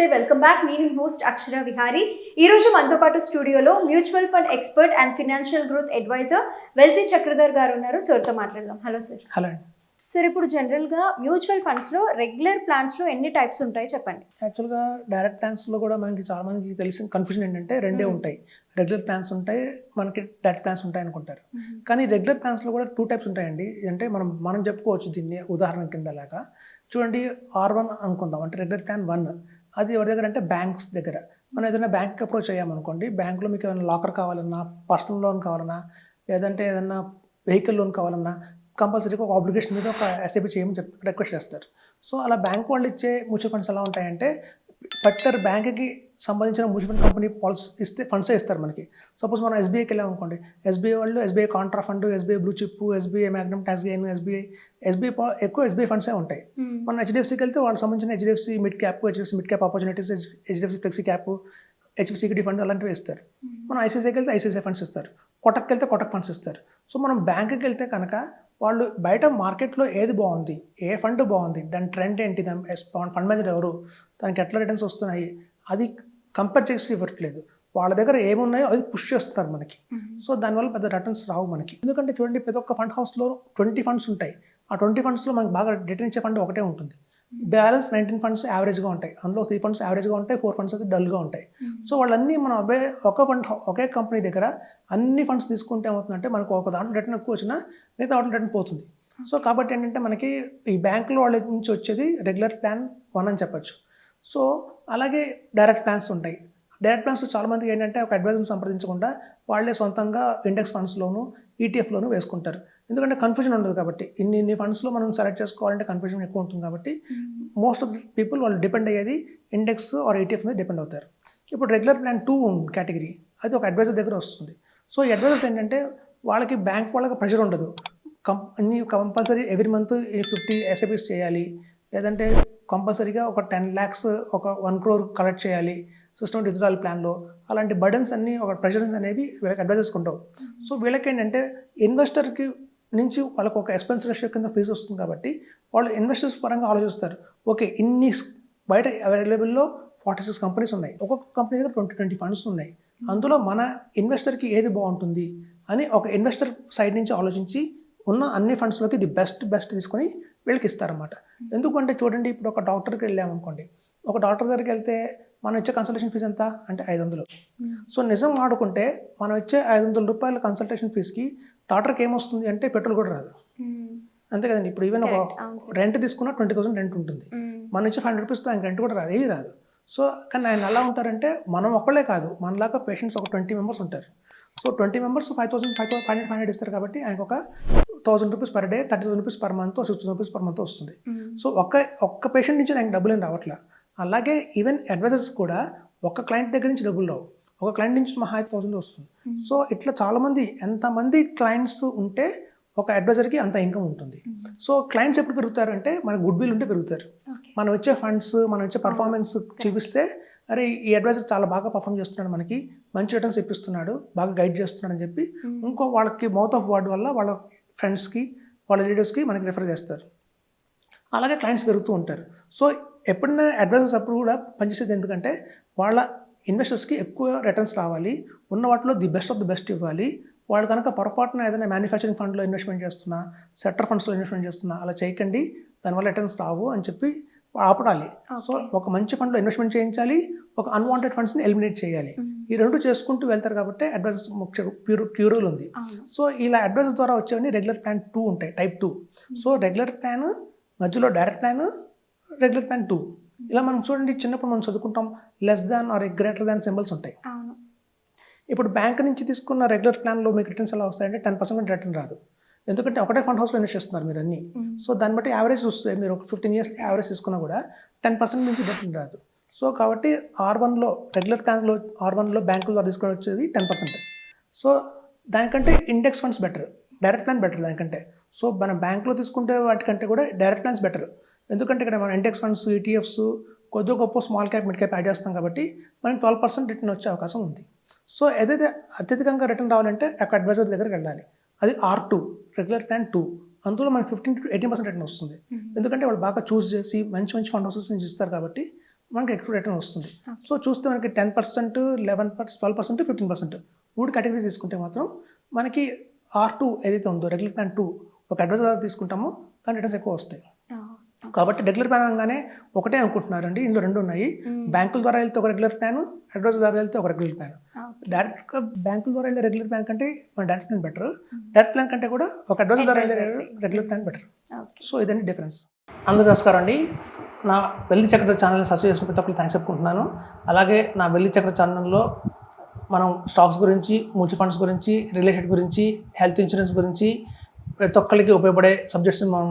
నమస్తే welcome back. నేను host Akshara Vihari. ఈ రోజు మనతో పాటు స్టూడియోలో mutual fund expert and financial growth adviser wealthy Chakradhar గారు ఉన్నారు. సార్తో మాట్లాడదాం. Hello sir. హలో సార్ ఇప్పుడు జనరల్గా మ్యూచువల్ ఫండ్స్లో రెగ్యులర్ ప్లాన్స్లో ఎన్ని టైప్స్ ఉంటాయి చెప్పండి? యాక్చువల్గా డైరెక్ట్ ప్లాన్స్లో కూడా మనకి చాలా మందికి తెలిసిన కన్ఫ్యూజన్ ఏంటంటే రెండే. ఉంటాయి. రెగ్యులర్ ప్లాన్స్ ఉంటాయి మనకి డైరెక్ట్ ప్లాన్స్ ఉంటాయి అనుకుంటారు. కానీ రెగ్యులర్ ప్లాన్స్లో కూడా టూ టైప్స్ ఉంటాయండి. అంటే మనం మనం చెప్పుకోవచ్చు దీన్ని ఉదాహరణ కింద లాగా. చూడండి ఆర్ వన్ అనుకుందాం. అంటే రెగ్యులర్ ప్లాన్ వన్ అది ఎవరి దగ్గర అంటే బ్యాంక్స్ దగ్గర. మనం ఏదైనా బ్యాంక్ అప్రోచ్ అయ్యామనుకోండి బ్యాంక్లో మీకు ఏమైనా లాకర్ కావాలన్నా పర్సనల్ లోన్ కావాలన్నా లేదంటే ఏదైనా వెహికల్ లోన్ కావాలన్నా కంపల్సరీగా ఒక ఆబ్లిగేషన్ మీద ఒక ఎస్ఐపి చేయమని చెప్ రిక్వెస్ట్ చేస్తారు. సో అలా బ్యాంక్ వాళ్ళు ఇచ్చే మ్యూచువల్ ఫండ్స్ ఎలా ఉంటాయంటే పర్టికులర్ బ్యాంక్కి సంబంధించిన మ్యూచువల్ ఫండ్ కంపెనీ పాలసీ ఇస్తే ఫండ్సే ఇస్తారు మనకి. సపోజ్ మనం ఎస్బీఐకి వెళ్ళాం అనుకోండి. ఎస్బీఐ వాళ్ళు SBI contra fund SBI blue chip SBI magnum tax gain SBI SBI ఎక్కువ ఎస్బీఐ ఫండ్సే ఉంటాయి. మన హెచ్డిఎఫ్సికి వెళ్తే వాళ్ళకి సంబంధించిన HDFC mid cap HDFC mid cap opportunities HDFC flexi cap equity fund అలాంటివి ఇస్తారు. మనం ఐసీసీకి వెళ్తే ఐసీసీ ఫండ్స్ ఇస్తారు. కొటక్కి వెళ్తే కొటక్ ఫండ్స్ ఇస్తారు. సో మనం బ్యాంకుకి వెళ్తే కనుక వాళ్ళు బయట మార్కెట్లో ఏది బాగుంది ఏ ఫండ్ బాగుంది దాని ట్రెండ్ ఏంటి దాని ఫండ్ మేనేజర్ ఎవరు దానికి ఎట్లా రిటర్న్స్ వస్తున్నాయి అది కంపేర్ చేసి ఇవ్వట్లేదు. వాళ్ళ దగ్గర ఏమున్నాయో అది పుష్ చేస్తున్నారు మనకి. సో దానివల్ల పెద్ద రిటర్న్స్ రావు మనకి. ఎందుకంటే చూడండి ప్రతి ఒక్క ఫండ్ హౌస్లో ట్వంటీ ఫండ్స్ ఉంటాయి. ఆ ట్వంటీ ఫండ్స్లో మనకి బాగా రిటర్న్ ఇచ్చే ఫండ్ ఒకటే ఉంటుంది. బ్యాలెన్స్ నైన్టీన్ ఫండ్స్ యావరేజ్గా ఉంటాయి. అందులో త్రీ ఫండ్స్ యావరేజ్గా ఉంటాయి ఫోర్ ఫండ్స్ అయితే డల్గా ఉంటాయి. సో వాళ్ళన్నీ మనం అబ్బాయి ఒక ఫండ్ ఒకే కంపెనీ దగ్గర అన్ని ఫండ్స్ తీసుకుంటే ఏమవుతుందంటే మనకు ఒక దాంట్లో రిటర్న్ ఎక్కువ వచ్చినా మిగతా దాంట్లో రిటర్న్ పోతుంది. సో కాబట్టి ఏంటంటే మనకి ఈ బ్యాంకులో వాళ్ళ నుంచి వచ్చేది రెగ్యులర్ ప్లాన్ వన్ అని చెప్పొచ్చు. సో అలాగే డైరెక్ట్ ప్లాన్స్ ఉంటాయి. డైరెక్ట్ ప్లాన్స్ చాలా మందికి ఏంటంటే ఒక అడ్వైజర్ని సంప్రదించకుండా వాళ్ళే సొంతంగా ఇండెక్స్ ఫండ్స్లోను ఈటీఎఫ్లోను వేసుకుంటారు. ఎందుకంటే కన్ఫ్యూజన్ ఉండదు కాబట్టి. ఇన్ని ఇన్ని ఫండ్స్లో మనం సెలెక్ట్ చేసుకోవాలంటే కన్ఫ్యూజన్ ఎక్కువ ఉంటుంది కాబట్టి మోస్ట్ ఆఫ్ ది పీపుల్ వాళ్ళు డిపెండ్ అయ్యేది ఇండెక్స్ ఆర్ ఈటీఎఫ్ మీద డిపెండ్ అవుతారు. ఇప్పుడు రెగ్యులర్ ప్లాన్ టూ కేటగిరీ అది ఒక అడ్వైజర్ దగ్గర వస్తుంది. సో ఈ అడ్వైజర్స్ ఏంటంటే వాళ్ళకి బ్యాంక్ వాళ్ళకి ప్రెషర్ ఉండదు. Com compulsory every month fifty SIPs చేయాలి. లేదంటే కంపల్సరీగా ఒక టెన్ ల్యాక్స్ ఒక వన్ క్రోర్ కలెక్ట్ చేయాలి. సిస్టమ్ విత్డ్రాల్ ప్లాన్లో అలాంటి బర్డన్స్ అన్ని ఒక ప్రెషర్స్ అనేవి వీళ్ళకి అడ్వైజర్స్ ఉంటావు సో వీళ్ళకి ఏంటంటే ఇన్వెస్టర్కి నుంచి వాళ్ళకి ఒక ఎక్స్పెన్స్ రేషియో కింద ఫీజు వస్తుంది కాబట్టి వాళ్ళు ఇన్వెస్టర్స్ పరంగా ఆలోచిస్తారు. ఓకే ఇన్ని బయట అవైలబుల్లో ఫార్టీ సిక్స్ కంపెనీస్ ఉన్నాయి. ఒక్కొక్క కంపెనీ దగ్గర ట్వంటీ ట్వంటీ ఫండ్స్ ఉన్నాయి. అందులో మన ఇన్వెస్టర్కి ఏది బాగుంటుంది అని ఒక ఇన్వెస్టర్ సైడ్ నుంచి ఆలోచించి ఉన్న అన్ని ఫండ్స్లోకి ది బెస్ట్ బెస్ట్ తీసుకొని వీళ్ళకి ఇస్తారన్నమాట. ఎందుకంటే చూడండి ఇప్పుడు ఒక డాక్టర్కి వెళ్ళామనుకోండి ఒక డాక్టర్ దగ్గరికి వెళ్తే మనం ఇచ్చే కన్సల్టేషన్ ఫీజు ఎంత? అంటే ఐదు వందలు. సో నిజం ఆడుకుంటే మనం ఇచ్చే ఐదు వందల రూపాయల కన్సల్టేషన్ ఫీజుకి డాక్టర్కి ఏమొస్తుంది అంటే పెట్రోల్ కూడా రాదు. అంతే కదండి. ఇప్పుడు ఈవెన్ ఒక రెంట్ తీసుకున్న ట్వంటీ థౌసండ్ రెంట్ ఉంటుంది. మన నుంచి ఫైవ్ హండ్రెడ్ రూపీస్తో ఆయన రెంట్ కూడా రాదు. ఏమీ రాదు. సో కానీ ఆయన ఎలా ఉంటారంటే మనం ఒక్కళ్ళే కాదు మనలాగా పేషెంట్స్ ఒక ట్వంటీ మెంబర్స్ ఉంటారు. So twenty members five thousand five thousand five hundred five hundred ఇస్తారు కాబట్టి ఆయనకు ఒక thousand rupees per day thirty thousand rupees per month six thousand rupees per month వస్తుంది. సో ఒక్క ఒక్క పేషెంట్ నుంచి నాకు డబ్బులు ఏం రావట్లా. అలాగే ఈవెన్ అడ్వైజర్స్ కూడా ఒక్క క్లయింట్ దగ్గర నుంచి డబ్బులు రావు. ఒక క్లయింట్ నుంచి మహా అయితే థౌసండ్ వస్తుంది. సో ఇట్లా చాలామంది ఎంతమంది క్లయింట్స్ ఉంటే ఒక అడ్వైజర్కి అంత ఇన్కమ్ ఉంటుంది. సో క్లయింట్స్ ఎప్పుడు పెరుగుతారు అంటే మన గుడ్ విల్ ఉంటే పెరుగుతారు. మనం ఇచ్చే ఫండ్స్ మనం ఇచ్చే పర్ఫార్మెన్స్ చూపిస్తే అరే ఈ అడ్వైజర్ చాలా బాగా పర్ఫామ్ చేస్తున్నాడు మనకి మంచి రిటర్న్స్ ఇప్పిస్తున్నాడు బాగా గైడ్ చేస్తున్నాడు అని చెప్పి ఇంకో వాళ్ళకి మౌత్ ఆఫ్ వర్డ్ వల్ల వాళ్ళ ఫ్రెండ్స్కి వాళ్ళ లీడర్స్కి మనకి రిఫర్ చేస్తారు. అలాగే క్లయింట్స్ పెరుగుతూ ఉంటారు. సో ఎప్పుడైనా అడ్వైజర్స్ అప్పుడు కూడా పనిచేసేది ఎందుకంటే వాళ్ళ ఇన్వెస్టర్స్కి ఎక్కువ రిటర్న్స్ రావాలి. ఉన్న వాటిలో the best of the best ఇవ్వాలి. వాళ్ళు కనుక పొరపాటున ఏదైనా మ్యానుఫ్యాక్చరింగ్ ఫండ్లో ఇన్వెస్ట్మెంట్ చేస్తున్నా సెక్టర్ ఫండ్స్లో ఇన్వెస్ట్మెంట్ చేస్తున్నా అలా చేయకండి. దానివల్ల రిటర్న్స్ రావు అని చెప్పి ఆపడాలి. సో ఒక మంచి ఫండ్లో ఇన్వెస్ట్మెంట్ చేయించాలి. ఒక అన్వాంటెడ్ ఫండ్స్ని ఎలిమినేట్ చేయాలి. ఈ రెండు చేసుకుంటూ వెళ్తారు కాబట్టి అడ్వైజర్స్ ముఖ్య ప్యూర్ ప్యూరల్ ఉంది. సో ఇలా అడ్వైజర్స్ ద్వారా వచ్చేవన్నీ రెగ్యులర్ ప్లాన్ టూ ఉంటాయి. Type two so regular plan మధ్యలో direct plan regular plan two ఇలా మనం చూడండి చిన్నప్పుడు మనం చదువుకుంటాం less than or greater than symbols ఉంటాయి. ఇప్పుడు బ్యాంక్ నుంచి తీసుకున్న రెగ్యులర్ ప్లాన్లో మీకు రిటర్న్స్ ఎలా వస్తాయంటే టెన్ పర్సెంట్ రిటర్న్ రాదు. ఎందుకంటే ఒకటే ఫండ్ హౌస్లో ఇన్వెస్ట్ చేస్తున్నారు మీరు అన్ని. సో దాన్ని బట్టి యావరేజ్ చూస్తే మీరు ఒక ఫిఫ్టీన్ ఇయర్స్ యావరేజ్ తీసుకున్నా కూడా టెన్ పర్సెంట్ నుంచి రిటర్న్ రాదు. సో కాబట్టి ఆర్ వన్లో రెగ్యులర్ ప్లాన్లో ఆర్ వన్లో బ్యాంకుల ద్వారా తీసుకొని వచ్చేది టెన్ పర్సెంట్ సో దానికంటే index funds better direct plan better దానికంటే. సో మనం బ్యాంకులో తీసుకుంటే వాటికంటే కూడా డైరెక్ట్ ప్లాన్స్ బెటర్ ఎందుకంటే ఇక్కడ మనం ఇండెక్స్ ఫండ్స్ ఈటీఎఫ్స్ కొద్దిగా గొప్ప small cap mid cap add చేస్తాం కాబట్టి మనకి ట్వెల్వ్ పర్సెంట్ రిటర్న్ వచ్చే అవకాశం ఉంది. సో ఏదైతే అత్యధికంగా రిటర్న్ రావాలంటే ఒక అడ్వైజర్ దగ్గరికి వెళ్ళాలి. అది R two regular plan two అందులో మనకి fifteen to eighteen percent return వస్తుంది. ఎందుకంటే వాళ్ళు బాగా చూస్ చేసి మంచి మంచి ఫండ్ హౌసెస్ నుంచి ఇస్తారు కాబట్టి మనకి ఎక్కువ రిటర్న్ వస్తుంది. సో చూస్తే మనకి ten percent eleven percent twelve percent fifteen percent మూడు కేటగిరీస్ తీసుకుంటే మాత్రం మనకి ఆర్ టూ ఏదైతే ఉందో రెగ్యులర్ ప్లాన్ టూ ఒక అడ్వైజర్ తీసుకుంటామో దాని రిటర్న్స్ ఎక్కువ వస్తాయి. కాబట్టి రెగ్యులర్ ప్లాన్ అనగానే ఒకటే అనుకుంటున్నారండి. ఇందులో రెండు ఉన్నాయి. బ్యాంకుల ద్వారా వెళ్తే ఒక రెగ్యులర్ ప్లాన్ అడ్వైజర్ ద్వారా వెళ్తే ఒక రెగ్యులర్ ప్లాన్ డైరెక్ట్గా బ్యాంకుల ద్వారా వెళ్ళే రెగ్యులర్ ప్లాన్ కంటే మన direct plan better direct plan కంటే కూడా ఒక అడ్వైజర్ ద్వారా వెళ్ళే రెగ్యులర్ ప్లాన్ బెటర్ సో ఇదండి డిఫరెన్స్ అందరూ నమస్కారం అండి. నా వెల్లి చక్ర ఛానల్ని సబ్స్క్రైబ్ చేసుకుని ప్రతి ఒక్కరు థ్యాంక్స్ చెప్పుకుంటున్నాను. అలాగే నా వెల్లి చక్ర ఛానల్లో మనం స్టాక్స్ గురించి మ్యూచువల్ ఫండ్స్ గురించి ఎస్టేట్ గురించి హెల్త్ ఇన్సూరెన్స్ గురించి ప్రతి ఒక్కరికి ఉపయోగపడే సబ్జెక్ట్స్ని మనం